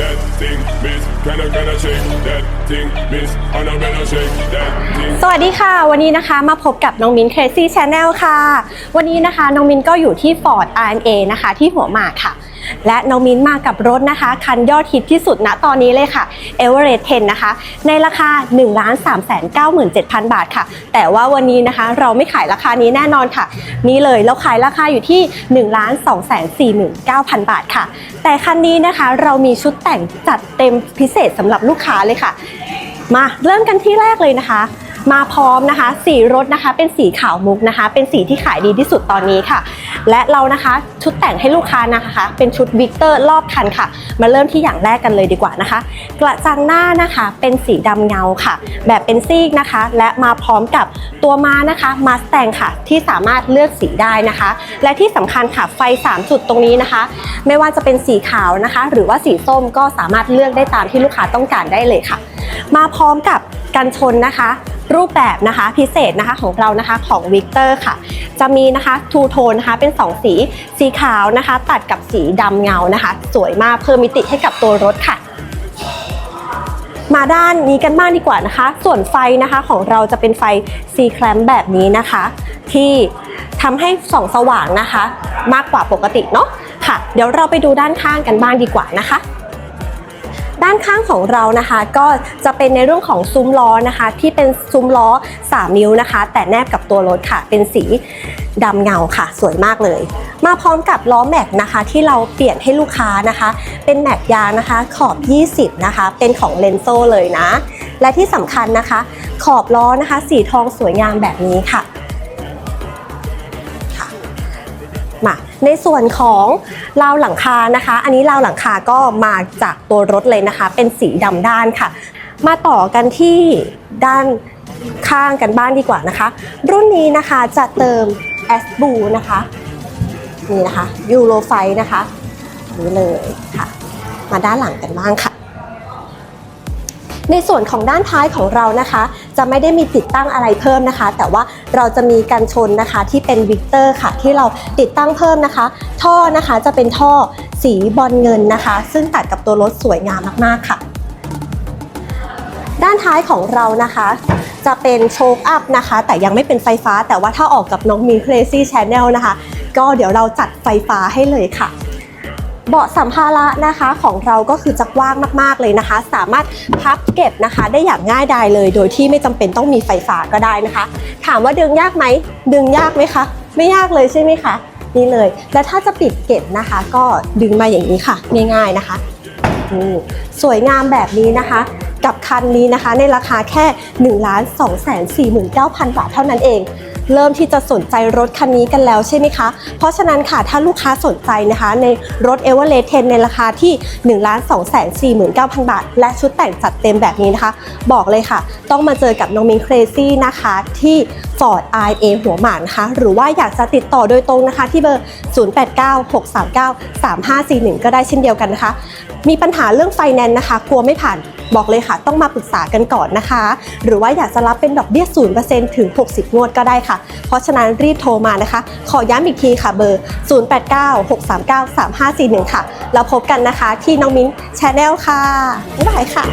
that thing, miss. Can I, can I shake that thing, miss? Annabella shake that thing. สวัสดีค่ะ วันนี้นะคะมาพบกับน้องมิ้น Crazy Channel ค่ะ วันนี้นะคะน้องมิ้นก็อยู่ที่ Ford RMA นะคะ ที่หัวหมากค่ะ และน้องมิ้นมากับรถนะคะ คันยอดฮิตที่สุดณตอนนี้เลยค่ะ Everest 10 นะคะ ในราคา 1 3 9 7 0 0 0 บาทค่ะ แต่ว่าวันนี้นะคะเราไม่ขายราคานี้แน่นอนค่ะ นี่เลยเราขายราคาอยู่ที่ 1 2 4 9 0 0 0 บาทค่ะ แต่คันนี้นะคะเรามีชุดแต่งจัดเต็มพิเศษสำหรับลูกค้าเลยค่ะ มาเริ่มกันที่แรกเลยนะคะ มาพร้อมนะคะ สีรถนะคะ เป็นสีขาวมุกนะคะ เป็นสีที่ขายดีที่สุดตอนนี้ค่ะ และเรานะคะชุดแต่งให้ลูกค้านะคะ เป็นชุดวิกเตอร์รอบคันค่ะ มาเริ่มที่อย่างแรกกันเลยดีกว่านะคะ กระจังหน้านะคะเป็นสีดำเงาค่ะ แบบเป็นซีกนะคะ และมาพร้อมกับตัวม้านะคะมาสแตงค่ะ ที่สามารถเลือกสีได้นะคะ และที่สำคัญค่ะไฟ 3 จุดตรงนี้นะคะ ไม่ว่าจะเป็นสีขาวนะคะ หรือว่าสีส้มก็สามารถเลือกได้ตามที่ลูกค้าต้องการได้เลยค่ะ มาพร้อมกับกันชนนะคะ รูปแบบนะคะพิเศษนะคะของเรานะคะของวิกเตอร์ค่ะ จะมีนะคะทูโทนนะคะเป็น 2 สีสีขาวนะคะ ตัดกับสีดำเงานะคะ สวยมากเพิ่มมิติให้กับตัวรถค่ะมาด้านนี้กันบ้างดีกว่านะคะ ส่วนไฟนะคะของเราจะเป็นไฟ C clamp แบบนี้นะคะ ที่ทำให้ส่องสว่างนะคะ มากกว่าปกติเนาะค่ะ เดี๋ยวเราไปดูด้านข้างกันบ้างดีกว่านะคะ ด้านข้างของเรานะคะ ก็จะเป็นในเรื่องของซุ้มล้อนะคะ ที่เป็นซุ้มล้อ 3 นิ้วนะคะ แต่แนบกับตัวรถค่ะ เป็นสีดำเงาค่ะ สวยมากเลย มาพร้อมกับล้อแม็กนะคะ ที่เราเปลี่ยนให้ลูกค้านะคะ เป็นแม็กยางนะคะ ขอบ 20 นะคะ เป็นของเลนโซเลยนะ และที่สำคัญนะคะ ขอบล้อนะคะ สีทองสวยงามแบบนี้ค่ะ ในส่วนของราวหลังคานะคะ อันนี้ราวหลังคาก็มาจากตัวรถเลยนะคะ เป็นสีดำด้านค่ะ มาต่อกันที่ด้านข้างกันบ้างดีกว่านะคะ รุ่นนี้นะคะจะเติม s b บูนะคะนี่นะคะยูโรไฟนะคะนี่เลยค่ะ มาด้านหลังกันบ้างค่ะ ในส่วนของด้านท้ายของเรานะคะ จะไม่ได้มีติดตั้งอะไรเพิ่มนะคะ แต่ว่าเราจะมีกันชนนะคะที่เป็นวิกเตอร์ค่ะ ที่เราติดตั้งเพิ่มนะคะ ท่อนะคะจะเป็นท่อสีบอลเงินนะคะ ซึ่งตัดกับตัวรถสวยงามมากๆค่ะ ด้านท้ายของเรานะคะจะเป็นโชคอัพนะคะ แต่ยังไม่เป็นไฟฟ้าแต่ว่าถ้าออกกับน้องมิน Crazy Channel นะคะ ก็เดี๋ยวเราจัดไฟฟ้าให้เลยค่ะ เบาะสัมภาระนะคะของเราก็คือจะกว้างมากๆเลยนะคะ สามารถพับเก็บนะคะ ได้อย่างง่ายดายเลย โดยที่ไม่จำเป็นต้องมีไฟฟ้าก็ได้นะคะ ถามว่าดึงยากไหมดึงยากไหมคะ ไม่ยากเลยใช่ไหมคะนี่เลย และถ้าจะปิดเก็บนะคะ ก็ดึงมาอย่างนี้ค่ะ ง่ายๆนะคะสวยงามแบบนี้นะคะ กับคันนี้นะคะในราคาแค่ 1 2 4 9 0 0 0 บาทเท่านั้นเอง เริ่มที่จะสนใจรถคันนี้กันแล้วใช่ไหมคะ เพราะฉะนั้นค่ะถ้าลูกค้าสนใจนะคะในรถ e v e r e s t 10ในราคาที่ 1 2 4 9 0 0 0 บาท และชุดแต่งจัดเต็มแบบนี้นะคะ บอกเลยค่ะ ต้องมาเจอกับน้องมินเครซี่นะคะที่ Ford RA หัวหมากนะคะ หรือว่าอยากจะติดต่อโดยตรงนะคะ ที่เบอร์ 0896393541 ก็ได้เช่นเดียวกันนะคะ มีปัญหาเรื่องไฟแนนซ์นะคะ กลัวไม่ผ่าน บอกเลยค่ะต้องมาปรึกษากันก่อนนะคะ หรือว่าอยากจะรับเป็นดอกเบี้ย 0%ถึง 60 งวดก็ได้ค่ะ เพราะฉะนั้นรีบโทรมานะคะ ขอย้ำอีกทีค่ะเบอร์ 0896393541 ค่ะ แล้วพบกันนะคะที่น้องมิ้นชนแนลค่ะบ๊ายบายค่ะ